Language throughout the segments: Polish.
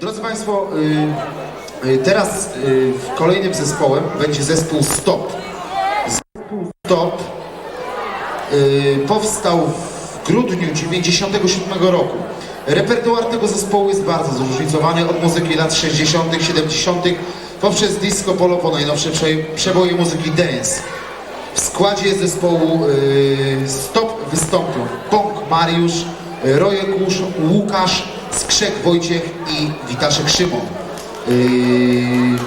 Drodzy Państwo, y, y, teraz y, kolejnym zespołem będzie zespół Stop. Zespół Stop powstał w grudniu 97 roku. Repertuar tego zespołu jest bardzo zróżnicowany od muzyki lat 60., 70., poprzez disco polo po najnowsze prze- przeboje muzyki dance. W składzie zespołu Stop wystąpią Bąk Mariusz, Rojek Łukasz, Skrzek Wojciech i Witaszek Szymon. Y,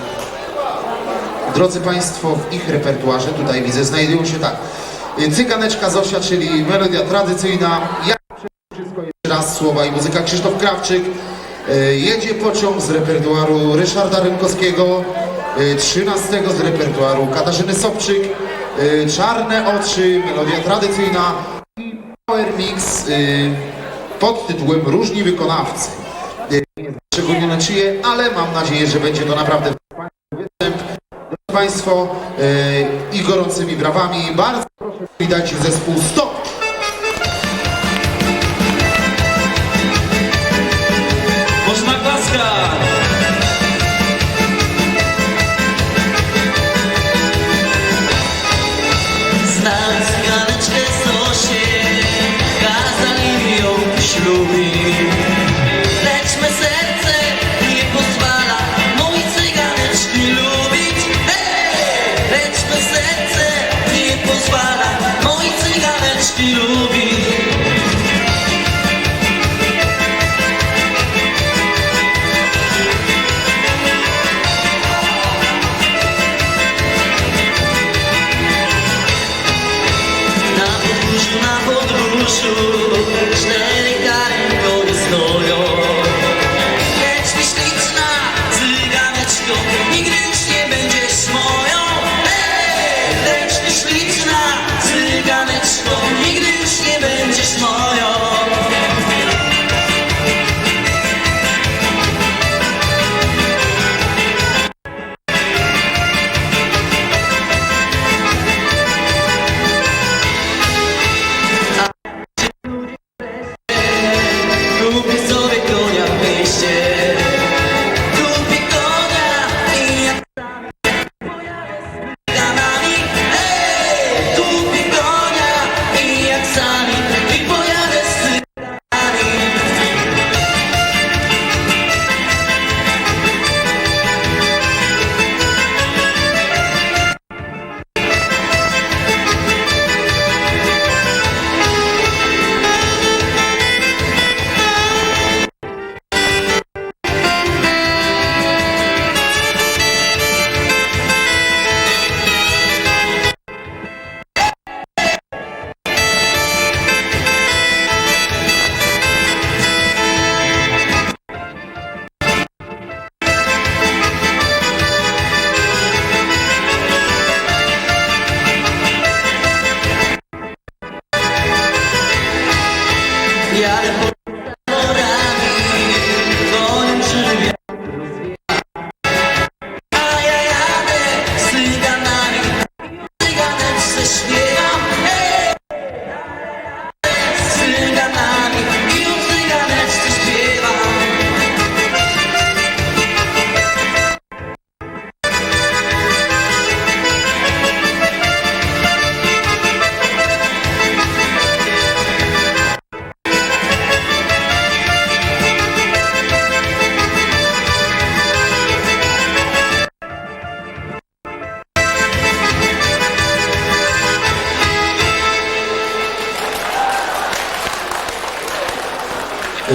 Drodzy Państwo, w ich repertuarze, tutaj widzę, znajdują się tak. y, Cyganeczka Zosia, czyli melodia tradycyjna. Ja wszystko jeszcze raz słowa i muzyka Krzysztof Krawczyk. Y, Jedzie pociąg z repertuaru Ryszarda Rymkowskiego. y, 13 z repertuaru Katarzyny Sobczyk. y, Czarne oczy, melodia tradycyjna. I Power Mix y, pod tytułem Różni wykonawcy. Szczególnie czyje, ale mam nadzieję, że będzie to naprawdę występ. Drodzy Państwo e, i gorącymi brawami bardzo proszę widać zespół Stop.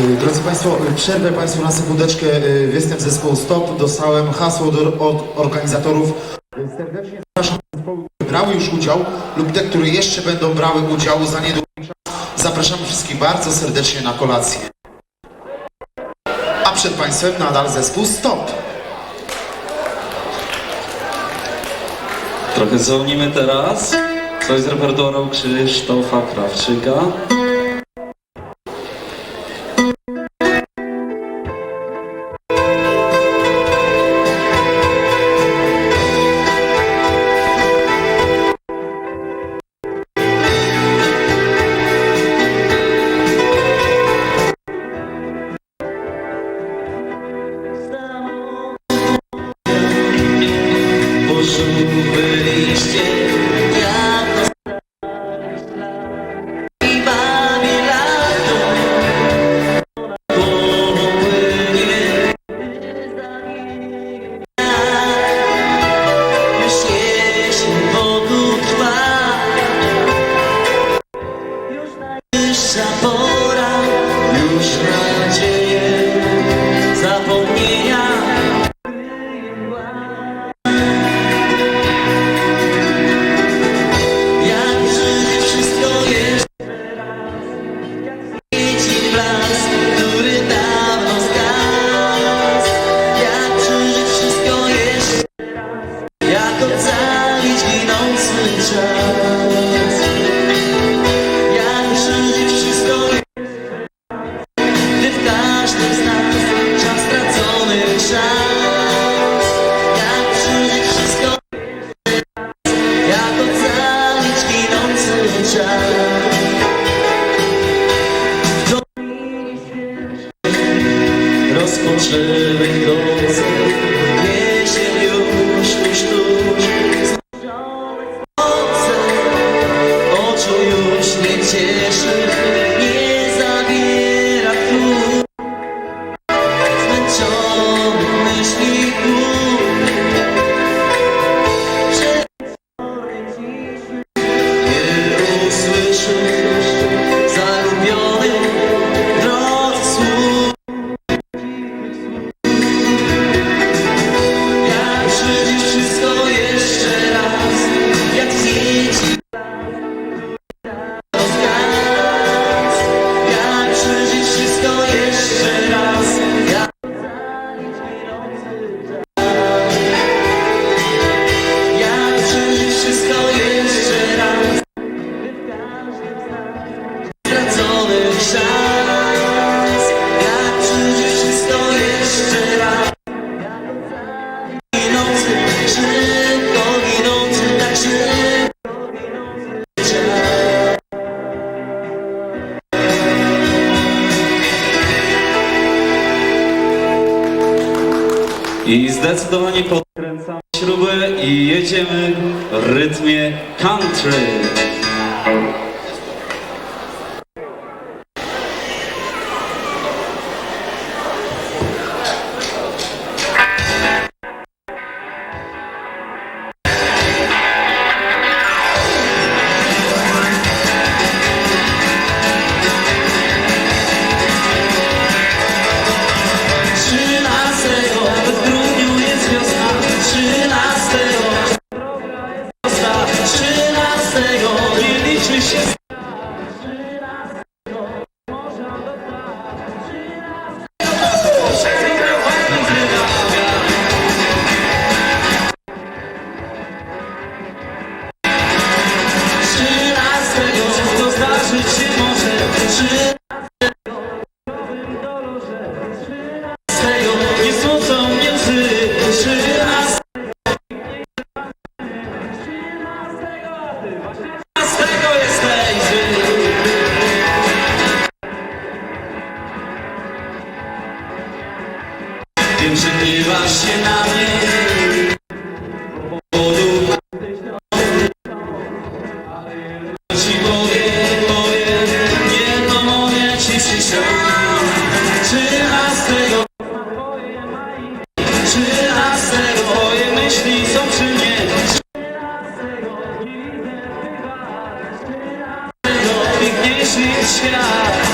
Drodzy Państwo, y, przerwę Państwu na sekundeczkę. y, Występ zespołu Stop. Dostałem hasło do, od organizatorów. Serdecznie zapraszam zespoły, które brały już udział lub te, które jeszcze będą brały udział za niedługo. Zapraszamy wszystkich bardzo serdecznie na kolację. A przed Państwem nadal zespół Stop. Trochę zwolnimy teraz Coś z repertuaru Krzysztofa Krawczyka i zdecydowanie podkręcamy śrubę i jedziemy w rytmie country. Krishna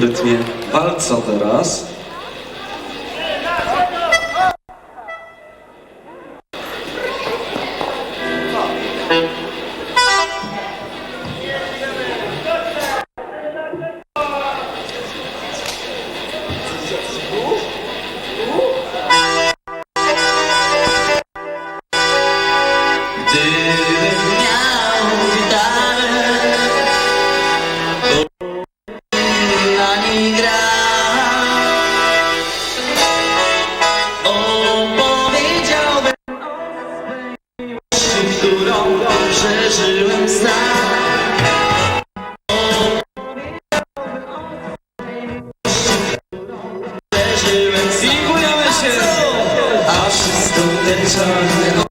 w rytmie walca teraz. Wszystko te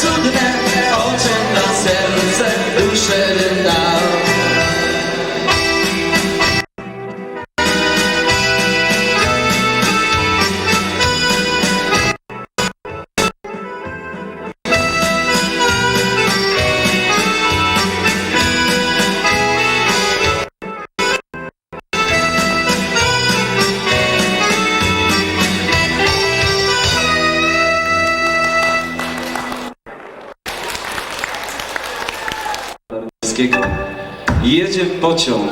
cudne oczy na serce. Jedzie pociąg. Nic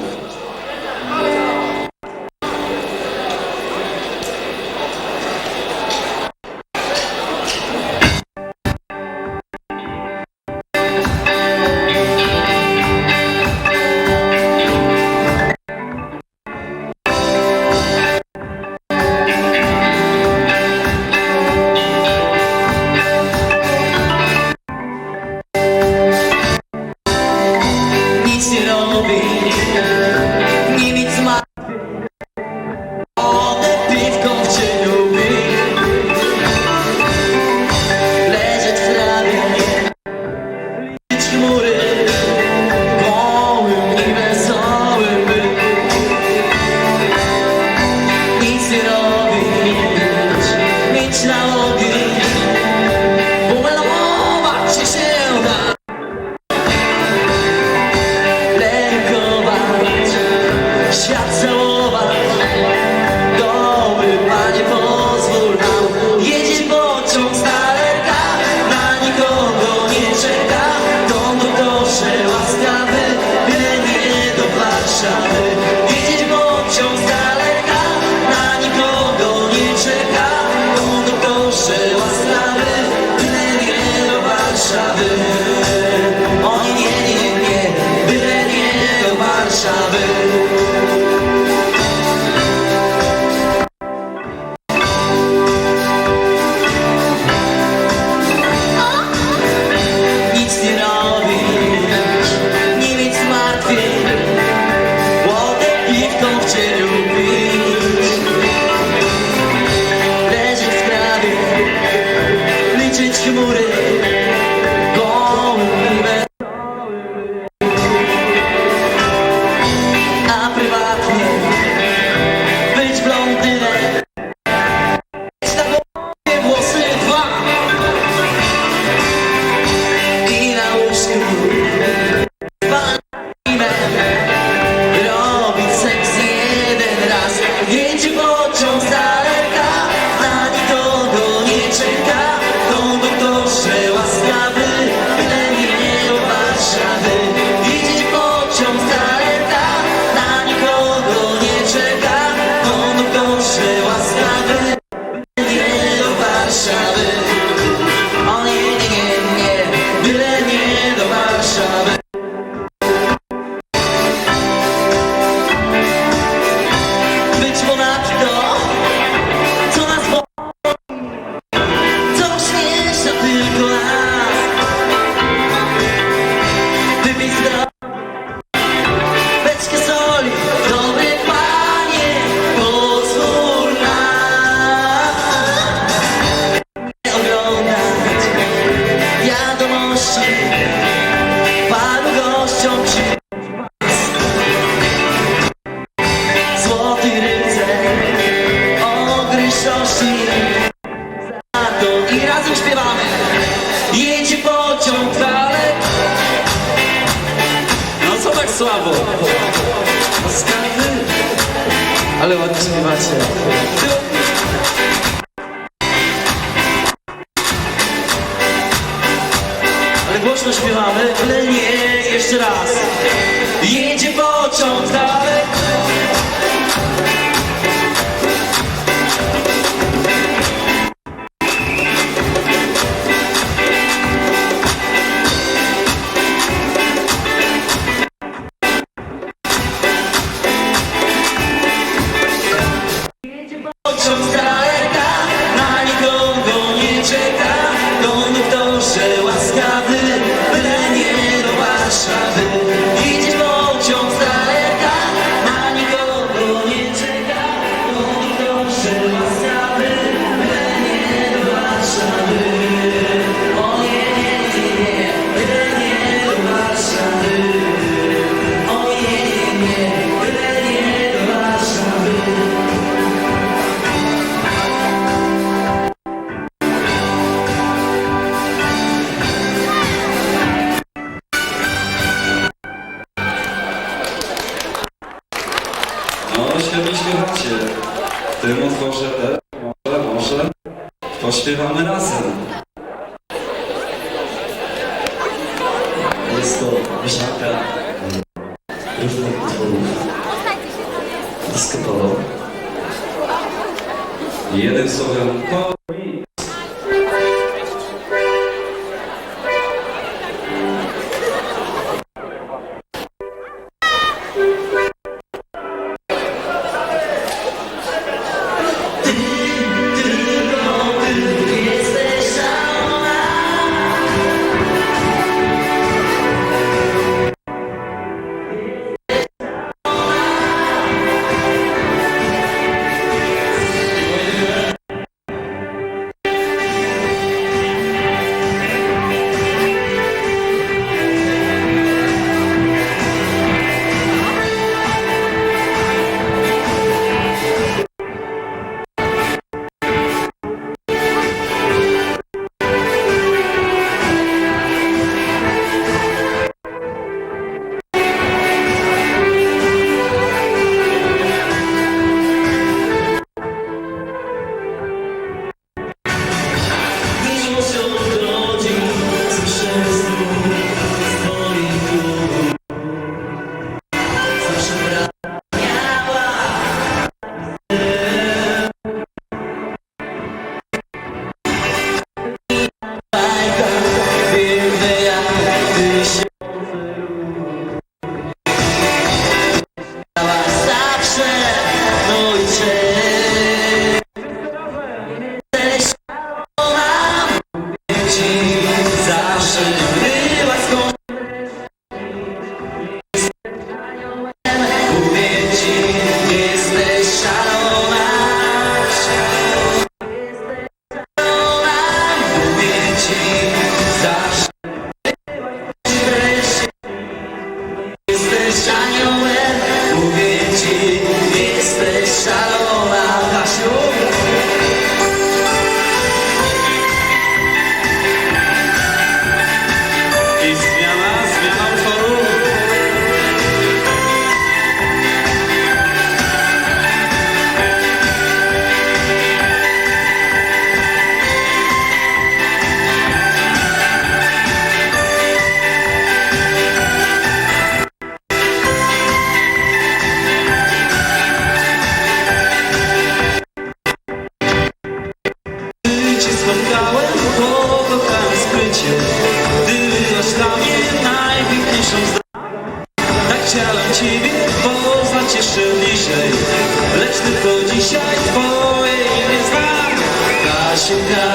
śpiewamy, ale nie, jeszcze raz.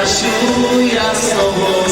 часу ясного.